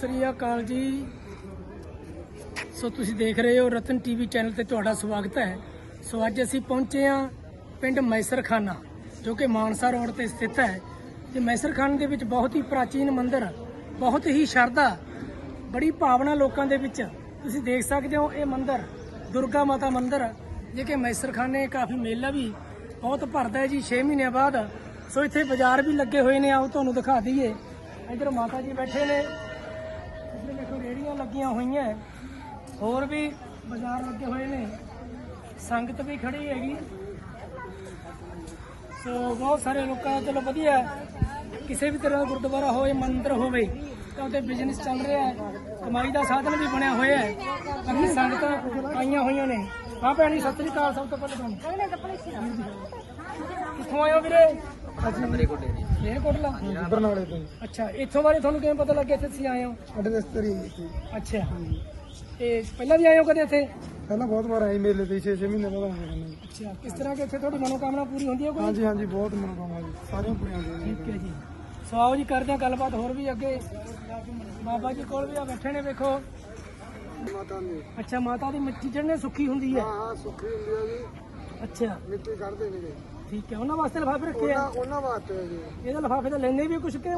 ਸ੍ਰੀ ਅਕਾਲ ਜੀ। ਸੋ ਤੁਸੀਂ ਦੇਖ ਰਹੇ ਹੋ ਰਤਨ ਟੀਵੀ ਚੈਨਲ ਤੇ ਤੁਹਾਡਾ ਸਵਾਗਤ ਹੈ। ਸੋ ਅੱਜ ਅਸੀਂ ਪਹੁੰਚੇ ਹਾਂ ਪਿੰਡ ਮੈਸਰਖਾਨਾ, ਜੋ ਕਿ ਮਾਨਸਾ ਰੋਡ ਤੇ ਸਥਿਤ ਹੈ। ਤੇ ਮੈਸਰਖਾਨੇ ਦੇ ਵਿੱਚ ਬਹੁਤ ਹੀ ਪ੍ਰਾਚੀਨ ਮੰਦਿਰ, ਬਹੁਤ ਹੀ ਸ਼ਰਧਾ, ਬੜੀ ਭਾਵਨਾ ਲੋਕਾਂ ਦੇ ਵਿੱਚ। ਤੁਸੀਂ ਦੇਖ ਸਕਦੇ ਹੋ ਇਹ ਮੰਦਿਰ, ਦੁਰਗਾ ਮਾਤਾ ਮੰਦਿਰ, ਜੇ ਕਿ ਮੈਸਰਖਾਨੇ ਕਾਫੀ ਮੇਲਾ ਵੀ ਬਹੁਤ ਭਰਦਾ ਹੈ ਜੀ 6 ਮਹੀਨਿਆਂ ਬਾਅਦ। ਸੋ ਇੱਥੇ ਬਾਜ਼ਾਰ ਵੀ ਲੱਗੇ ਹੋਏ ਨੇ, ਆਓ ਤੁਹਾਨੂੰ ਦਿਖਾ ਦਈਏ। ਇੱਧਰ ਮਾਤਾ ਜੀ ਬੈਠੇ ਨੇ। ਰੇੜੀਆਂ ਲੱਗੀਆਂ ਹੋਈਆਂ ਹੋਰ ਵੀ ਬਾਜ਼ਾਰ ਲੱਗੇ ਹੋਏ ਨੇ। ਸੰਗਤ ਵੀ ਖੜੀ ਹੈਗੀ। ਸੋ ਬਹੁਤ ਸਾਰੇ ਲੋਕਾਂ ਦਾ ਚਲੋ ਵਧੀਆ ਕਿਸੇ ਵੀ ਤਰ੍ਹਾਂ ਦਾ ਗੁਰਦੁਆਰਾ ਹੋਵੇ, ਮੰਦਿਰ ਹੋਵੇ, ਤਾਂ ਉੱਥੇ ਬਿਜ਼ਨਸ ਚੱਲ ਰਿਹਾ ਹੈ। ਕਮਾਈ ਦਾ ਸਾਧਨ ਵੀ ਬਣਿਆ ਹੋਇਆ ਹੈ। ਅੱਗੇ ਸੰਗਤਾਂ ਆਈਆਂ ਹੋਈਆਂ ਨੇ। ਹਾਂ ਭੈਣੀ ਸਤਿ ਸ੍ਰੀ ਅਕਾਲ ਸਭ ਤੋਂ ਪਹਿਲਾਂ ਤੁਹਾਨੂੰ। ਕਿੱਥੋਂ ਆਏ ਹੋ ਵੀਰੇ? ਮੇਰੇ ਕੋਲ ਨਹੀਂ ਇਹ ਕੋਟਲਾ ਬਰਨਾਲੇ ਤੋਂ ਅੱਛਾ ਇੱਥੋਂ ਬਾਰੇ ਤੁਹਾਨੂੰ ਕਿਵੇਂ ਪਤਾ ਲੱਗਿਆ ਇੱਥੇ ਤੁਸੀਂ ਆਏ ਹੋ? ਸਾਡੇ ਰਿਸ਼ਤੇਦਾਰੀ ਸੀ ਅੱਛਾ। ਤੇ ਪਹਿਲਾਂ ਵੀ ਆਏ ਹੋ ਕਦੇ ਇੱਥੇ? ਪਹਿਲਾਂ ਬਹੁਤ ਵਾਰ ਆਏ ਮੇਲੇ ਤੇ 6-6 ਮਹੀਨੇ ਬਾਅਦ ਆਉਂਦੇ ਰਹਿੰਦੇ ਹਾਂ। ਅੱਛਾ ਕਿਸ ਤਰ੍ਹਾਂ ਕਿ ਇੱਥੇ ਤੁਹਾਡੀ ਮਨੋਕਾਮਨਾ ਪੂਰੀ ਹੁੰਦੀ ਹੈ ਕੋਈ? ਹਾਂਜੀ ਹਾਂਜੀ ਬਹੁਤ ਮਨੋਕਾਮਨਾ ਜੀ। ਸਾਰੀਆਂ ਪੂਰੀਆਂ ਹੁੰਦੀਆਂ ਨੇ। ਠੀਕ ਹੈ ਜੀ। ਸੋ ਆਓ ਜੀ ਕਰਦੇ ਹਾਂ ਗੱਲਬਾਤ ਹੋਰ ਵੀ ਅੱਗੇ। ਬਾਬਾ ਜੀ ਕੋਲ ਵੀ ਆ ਬੈਠੇ ਨੇ ਵੇਖੋ। ਮਾਤਾ ਨੇ। ਅੱਛਾ ਮਾਤਾ ਦੀ ਮਿੱਟੀ ਚੜਨੇ ਸੁੱਕੀ ਹੁੰਦੀ ਹੈ? ਹਾਂ ਸੁੱਖੀ ਹੁੰਦੀ ਹੈ ਜੀ। ਅੱਛਾ। ਮਿੱਟੀ ਕੱਢਦੇ ਨੇ ਜੀ। ਠੀਕ ਹੈ ਉਹਨਾਂ ਵਾਸਤੇ ਲਿਫਾਫੇ ਰੱਖੇ ਆ? ਉਹਨਾਂ ਵਾਸਤੇ ਹੈ ਜੀ। ਇਹਦਾ ਲਿਫਾਫੇ ਤਾਂ ਲੈਣੇ ਵੀ ਕੁਛ ਕਿ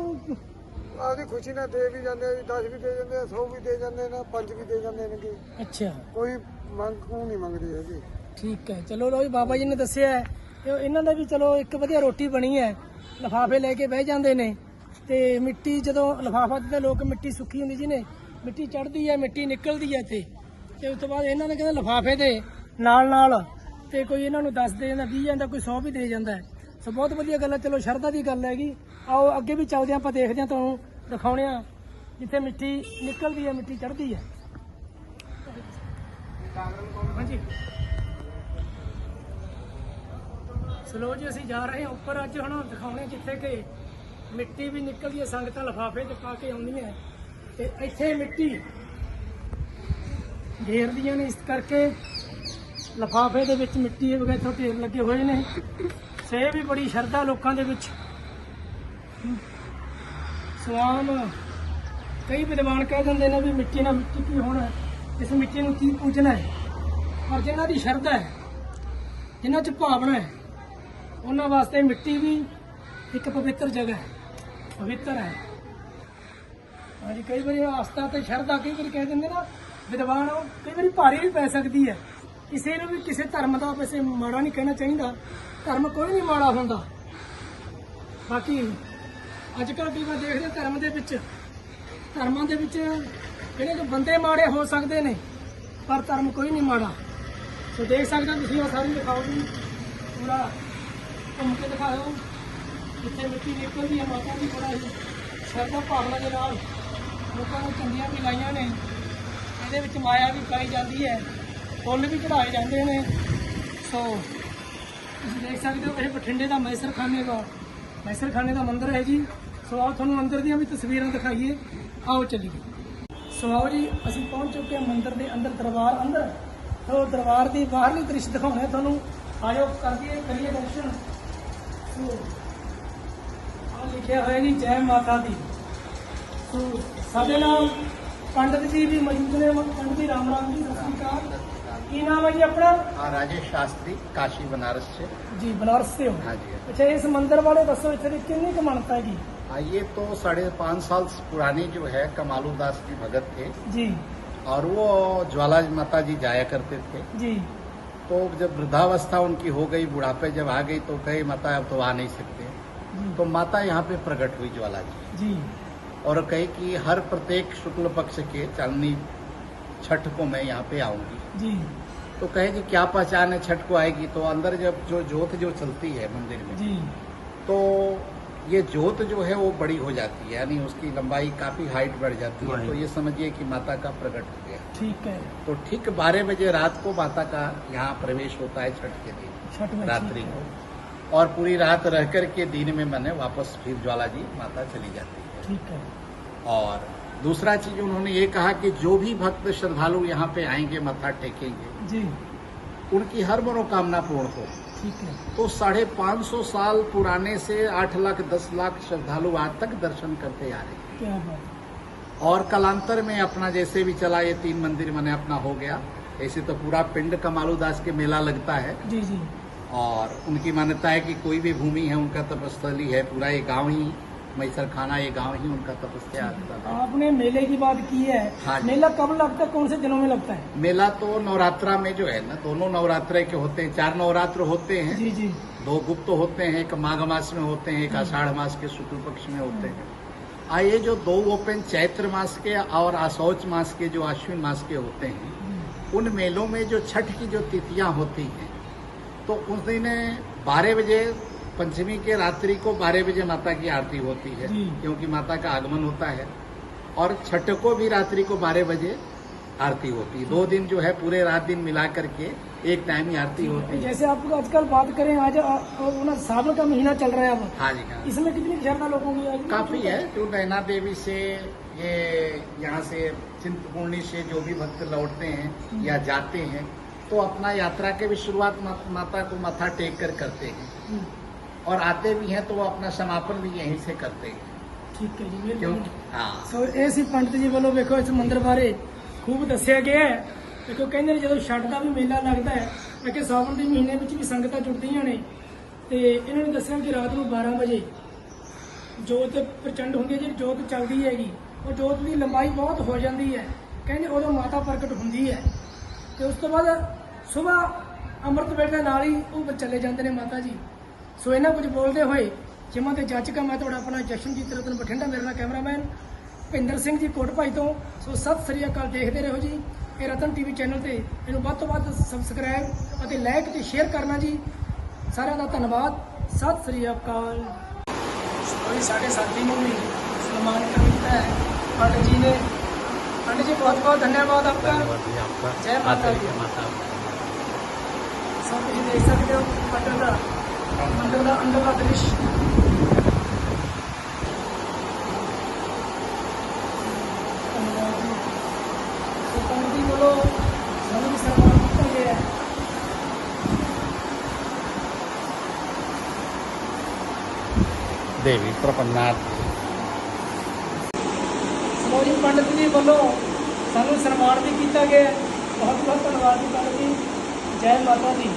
ਆਪਦੀ ਖੁਸ਼ੀ ਨਾਲ ਦੇ ਵੀ ਜਾਂਦੇ ਆ ਜੀ 10 ਵੀ ਦੇ ਜਾਂਦੇ ਆ 100 ਵੀ ਦੇ ਜਾਂਦੇ ਨੇ 5 ਵੀ ਦੇ ਜਾਂਦੇ ਨੇ ਜੀ। ਅੱਛਾ। ਕੋਈ ਮੰਗ ਕੋ ਨਹੀਂ ਮੰਗਦੇ ਹੈਗੇ। ਠੀਕ ਹੈ ਚਲੋ ਲੋ ਜੀ ਬਾਬਾ ਜੀ ਨੇ ਦੱਸਿਆ ਹੈ। ਤੇ ਇਹਨਾਂ ਦਾ ਵੀ ਚਲੋ ਇੱਕ ਵਧੀਆ ਰੋਟੀ ਬਣੀ ਹੈ। ਲਫਾਫੇ ਲੈ ਕੇ ਬਹਿ ਜਾਂਦੇ ਨੇ ਤੇ ਮਿੱਟੀ ਜਦੋਂ ਲਫਾਫਾ ਤੇ ਲੋਕ ਮਿੱਟੀ ਸੁੱਕੀ ਹੁੰਦੀ ਜੀ ਨੇ ਮਿੱਟੀ ਚੜਦੀ ਹੈ ਮਿੱਟੀ ਨਿਕਲਦੀ ਹੈ ਤੇ ਤੇ ਉਸ ਤੋਂ ਬਾਅਦ ਇਹਨਾਂ ਨੇ ਕਹਿੰਦੇ ਲਫਾਫੇ ਦੇ ਨਾਲ ਨਾਲ ਤੇ ਕੋਈ ਇਹਨਾਂ ਨੂੰ ਦੱਸ ਦੇ ਜਾਂਦਾ 20 ਜਾਂਦਾ, ਕੋਈ 100 ਵੀ ਦੇ ਜਾਂਦਾ ਸੋ ਬਹੁਤ ਵਧੀਆ ਗੱਲ ਹੈ, ਚਲੋ ਸ਼ਰਧਾ ਦੀ ਗੱਲ ਹੈਗੀ। ਆਓ, ਅੱਗੇ ਵੀ ਚੱਲਦੇ ਹਾਂ, ਆਪਾਂ ਦੇਖਦੇ ਹਾਂ ਤੁਹਾਨੂੰ ਦਿਖਾਉਣੇ ਆ ਜਿੱਥੇ ਮਿੱਟੀ ਨਿਕਲਦੀ ਹੈ ਮਿੱਟੀ ਚੜ੍ਹਦੀ ਹੈ। ਹਾਂਜੀ। ਸਲੋ ਜੀ, ਅਸੀਂ ਜਾ ਰਹੇ ਹਾਂ ਉੱਪਰ, ਅੱਜ ਹੁਣ ਦਿਖਾਉਣੇ ਜਿੱਥੇ ਕਿ ਮਿੱਟੀ ਵੀ ਨਿਕਲਦੀ ਹੈ, ਸੰਗਤਾਂ ਲਫਾਫੇ 'ਚ ਪਾ ਕੇ ਆਉਂਦੀਆਂ ਤੇ ਇੱਥੇ ਮਿੱਟੀ ਘੇਰਦੀਆਂ ਨੇ, ਇਸ ਕਰਕੇ ਲਫਾਫੇ ਦੇ ਵਿੱਚ ਮਿੱਟੀ ਵਗੈਰਾ ਢੇਰ ਲੱਗੇ ਹੋਏ ਨੇ। ਸੇ ਵੀ ਬੜੀ ਸ਼ਰਧਾ ਲੋਕਾਂ ਦੇ ਵਿੱਚ। ਸਵਾਮ, ਕਈ ਵਿਦਵਾਨ ਕਹਿ ਦਿੰਦੇ ਨੇ ਵੀ ਮਿੱਟੀ ਨਾਲ ਮਿੱਟੀ ਕੀ ਹੋਣਾ ਇਸ ਮਿੱਟੀ ਨੂੰ ਕੀ ਪੂਜਣਾ ਹੈ? ਪਰ ਜਿਨ੍ਹਾਂ ਦੀ ਸ਼ਰਧਾ ਹੈ, ਜਿਨ੍ਹਾਂ 'ਚ ਭਾਵਨਾ ਹੈ, ਉਹਨਾਂ ਵਾਸਤੇ ਮਿੱਟੀ ਵੀ ਇੱਕ ਪਵਿੱਤਰ ਜਗ੍ਹਾ ਹੈ, ਪਵਿੱਤਰ ਹੈ। ਹਾਂਜੀ ਕਈ ਵਾਰੀ ਆਸਥਾ ਤੇ ਸ਼ਰਧਾ ਕਈ ਵਾਰੀ ਕਹਿ ਦਿੰਦੇ ਨਾ, ਵਿਦਵਾਨ ਕਈ ਵਾਰੀ ਭਾਰੀ ਵੀ ਪੈ ਸਕਦੀ ਹੈ। ਕਿਸੇ ਨੂੰ ਵੀ ਕਿਸੇ ਧਰਮ ਦਾ ਵੈਸੇ ਮਾੜਾ ਨਹੀਂ ਕਹਿਣਾ ਚਾਹੀਦਾ। ਧਰਮ ਕੋਈ ਨਹੀਂ ਮਾੜਾ ਹੁੰਦਾ। ਬਾਕੀ ਅੱਜ ਕੱਲ੍ਹ ਵੀ ਵਾਰ ਦੇਖਦੇ ਧਰਮ ਦੇ ਵਿੱਚ, ਧਰਮਾਂ ਦੇ ਵਿੱਚ ਜਿਹੜੇ ਕਿ ਬੰਦੇ ਮਾੜੇ ਹੋ ਸਕਦੇ ਨੇ, ਪਰ ਧਰਮ ਕੋਈ ਨਹੀਂ ਮਾੜਾ। ਸੋ ਦੇਖ ਸਕਦੇ ਹੋ ਤੁਸੀਂ ਉਹ ਸਾਰੀ ਦਿਖਾਓ ਜੀ। ਪੂਰਾ ਘੁੰਮ ਕੇ ਦਿਖਾਓ। ਜਿੱਥੇ ਮਿੱਟੀ ਨਿਕਲਦੀ ਹੈ ਮਾਤਾ ਦੀ ਬੜਾ ਹੀ ਸ਼ਰਧਾ ਭਾਵਨਾ ਦੇ ਨਾਲ ਲੋਕਾਂ ਨੂੰ ਚੰਗੀਆਂ ਵੀ ਲਾਈਆਂ ਨੇ। ਇਹਦੇ ਵਿੱਚ ਮਾਇਆ ਵੀ ਪਾਈ ਜਾਂਦੀ ਹੈ। ਫੁੱਲ ਵੀ ਚੜਾਏ ਜਾਂਦੇ ਨੇ। ਸੋ ਤੁਸੀਂ ਦੇਖ ਸਕਦੇ ਹੋ, ਇਹ ਬਠਿੰਡੇ ਦਾ ਮੈਸਰਖਾਨੇ ਦਾ ਮੈਸਰਖਾਨੇ ਦਾ ਮੰਦਿਰ ਹੈ ਜੀ। ਸੋ ਆਓ ਤੁਹਾਨੂੰ ਅੰਦਰ ਦੀਆਂ ਵੀ ਤਸਵੀਰਾਂ ਦਿਖਾਈਏ। ਆਓ ਚੱਲੀਏ। ਸੋ ਆਓ ਜੀ, ਅਸੀਂ ਪਹੁੰਚ ਚੁੱਕੇ ਹਾਂ ਮੰਦਿਰ ਦੇ ਅੰਦਰ, ਦਰਬਾਰ ਅੰਦਰ। ਸੋ ਦਰਬਾਰ ਦੀ ਬਾਹਰਲੀ ਦ੍ਰਿਸ਼ ਦਿਖਾਉਣੇ ਤੁਹਾਨੂੰ। ਆਇਓ, ਕਰਦੀਏ, ਕਰੀਏ ਦਰਸ਼ਨ। ਸੋ ਆ ਲਿਖਿਆ ਹੋਇਆ ਜੀ, ਜੈ ਮਾਤਾ ਦੀ। ਸੋ ਸਾਡੇ ਨਾਲ ਪੰਡਤ ਜੀ ਵੀ ਮੌਜੂਦ ਨੇ, ਪੰਡਤ ਜੀ, ਰਾਮ ਰਾਮ ਜੀ, ਸਤਿ ਸ਼੍ਰੀ ਅਕਾਲ। की नाम है जी अपना? हाँ, राजेश शास्त्री काशी बनारस से। जी बनारस से हो। हाँ जी हाँ अच्छा इस मंदिर वाले दसो इतने किन्नी की मानता है हाँ ये तो साढ़े पाँच साल पुराने जो है कमालू दास जी भगत थे। जी। और वो ज्वाला माता जी जाया करते थे। जी। तो जब वृद्धावस्था उनकी हो गई बुढ़ापे जब आ गई तो कहे माता अब तो आ नहीं सकते। तो माता यहाँ पे प्रकट हुई ज्वाला जी जी। और कहे कि हर प्रत्येक शुक्ल पक्ष के चांदनी छठ को मैं यहाँ पे आऊँगी। जी। तो कहे कि क्या पहचान है छठ को आएगी। तो अंदर जब जो जोत जो चलती है मंदिर में जी। तो ये जोत जो है वो बड़ी हो जाती है यानी उसकी लंबाई काफ़ी हाइट बढ़ जाती है। तो ये समझिए कि माता का प्रकट हो गया। ठीक है। तो ठीक बारह बजे रात को माता का यहाँ प्रवेश होता है छठ के दिन रात्रि को। और पूरी रात रह कर के दिन में मैंने वापस फिर ज्वाला जी माता चली जाती है। ठीक है। और दूसरा चीज़ उन्होंने ये कहा कि जो भी भक्त श्रद्धालु यहाँ पे आएँगे मत्था टेकेंगे जी। उनकी हर मनोकामना पूर्ण हो। ठीक है। तो साढ़े पाँच सौ साल पुराने से आठ लाख दस लाख श्रद्धालु आज तक दर्शन करते आ रहे हैं। और कलांतर में अपना जैसे भी चला ये तीन मंदिर मैंने अपना हो गया। ऐसे तो पूरा पिंड कमालू दास के मेला लगता है। जी जी। और उनकी मान्यता है कि कोई भी भूमि है उनका तपस्थली है पूरा ये गाँव ही मैसर खाना ये गाँव ही उनका तपस्या है आपने मेले की बात की है। हाँ मेला कब लगता है? कौन से दिनों में लगता है? मेला तो नवरात्रा में जो है ना दोनों नवरात्र के होते हैं चार नवरात्र होते हैं। जी जी। दो गुप्त होते हैं एक माघ मास में होते हैं एक आषाढ़ मास के शुक्ल पक्ष में होते हैं। आ ये जो दो ओपन चैत्र मास के और असौच मास के जो अश्विन मास के होते हैं उन मेलों में जो छठ की जो तिथियाँ होती हैं तो उस दिन बारह बजे पंचमी के रात्रि को बारह बजे माता की आरती होती है क्योंकि माता का आगमन होता है। और छठ को भी रात्रि को बारह बजे आरती होती है। दो दिन जो है पूरे रात दिन मिला करके एक टाइम ही आरती होती है। जैसे आप आजकल बात करें आज सावन का महीना चल रहा है अब। हाँ जी हाँ। इसमें कितनी श्रद्धा लोगों की काफ़ी है जो नैना देवी से ये यहाँ से चिंतपूर्णी से जो भी भक्त लौटते हैं या जाते हैं तो अपना यात्रा के भी शुरुआत माता को माथा टेक कर करते हैं। और आते भी हैं तो वो अपना समापन भी यहीं से करते हैं ਠੀਕ ਹੈ ਜੀ क्यों ਮਿਹਰਬਾਨੀ हाँ ਸੋ ਇਹ ਸੀ ਪੰਡਤ ਜੀ ਵੱਲੋਂ ਵੇਖੋ ਇਸ ਮੰਦਿਰ ਬਾਰੇ ਖੂਬ ਦੱਸਿਆ ਗਿਆ ਹੈ ਦੇਖੋ ਕਹਿੰਦੇ ਨੇ ਜਦੋਂ ਛੱਡ ਦਾ ਵੀ ਮੇਲਾ ਲੱਗਦਾ ਹੈ ਮੈਂ ਕਿ ਸਾਵਣ ਦੇ ਮਹੀਨੇ ਵਿੱਚ ਵੀ ਸੰਗਤਾਂ ਜੁੜਦੀਆਂ ਨੇ ਤੇ ਇਹਨਾਂ ਨੇ ਦੱਸਿਆ ਕਿ ਰਾਤ ਨੂੰ 12 ਵਜੇ ਜੋਤ ਪ੍ਰਚੰਡ ਹੁੰਦੀ ਹੈ ਜਿਹੜੀ ਜੋਤ ਚੱਲਦੀ ਹੈਗੀ ਉਹ ਜੋਤ ਦੀ ਲੰਬਾਈ ਬਹੁਤ ਹੋ ਜਾਂਦੀ ਹੈ ਕਹਿੰਦੇ ਉਦੋਂ ਮਾਤਾ ਪ੍ਰਗਟ ਹੁੰਦੀ ਹੈ ਤੇ ਉਸ ਤੋਂ ਬਾਅਦ ਸਵੇਰ ਅੰਮ੍ਰਿਤ ਵੇਲੇ ਦੇ ਨਾਲ ਹੀ ਉਹ ਚੱਲੇ ਜਾਂਦੇ ਨੇ ਮਾਤਾ ਜੀ ਸੋ ਇਹਨਾਂ ਕੁਝ ਬੋਲਦੇ ਹੋਏ ਜਿਮਾ ਤੇ ਜੱਜ ਕਾ ਮੈਂ ਤੁਹਾਡਾ ਆਪਣਾ ਜਸ਼ਨਜੀਤ ਰਤਨ ਬਠਿੰਡਾ ਮੇਰੇ ਨਾਲ ਕੈਮਰਾਮੈਨ ਭਿੰਦਰ ਸਿੰਘ ਜੀ ਕੋਟ ਭਾਈ ਤੋਂ ਸੋ ਸਤਿ ਸ੍ਰੀ ਅਕਾਲ ਦੇਖਦੇ ਰਹੋ ਜੀ ਇਹ ਰਤਨ ਟੀਵੀ ਚੈਨਲ ਤੇ ਇਹਨੂੰ ਵੱਧ ਤੋਂ ਵੱਧ ਸਬਸਕ੍ਰਾਈਬ ਅਤੇ ਲਾਈਕ ਤੇ ਸ਼ੇਅਰ ਕਰਨਾ ਜੀ ਸਾਰਿਆਂ ਦਾ ਧੰਨਵਾਦ ਸਤਿ ਸ੍ਰੀ ਅਕਾਲ ਕੋਈ ਸਾਡੇ ਸਾਥੀ ਨੂੰ ਵੀ ਸਨਮਾਨਿਤ ਕੀਤਾ ਹੈ ਪੰਡਿਤ ਜੀ ਨੇ पंडित जी बहुत बहुत धन्यवाद आपका आपका जय माता दी। माता सब कुछ देख सकते हो मंदिर का मंदिर का अंदर का दृश्य ਧੰਨਵਾਦ ਜੀ। ਸੋ ਪੰਡਿਤ ਜੀ ਵੱਲੋਂ ਸਾਨੂੰ ਵੀ ਸਨਮਾਨ ਕੀਤਾ ਗਿਆ ਹੈ देवी प्रपन्नाथ ਸਮੋ ਜੀ ਪੰਡਿਤ ਜੀ ਵੱਲੋਂ ਸਾਨੂੰ ਸਨਮਾਨ ਵੀ ਕੀਤਾ ਗਿਆ ਹੈ। ਬਹੁਤ ਬਹੁਤ ਧੰਨਵਾਦ ਜੀ ਪੰਡਿਤ ਜੀ ਜੈ ਮਾਤਾ ਦੀ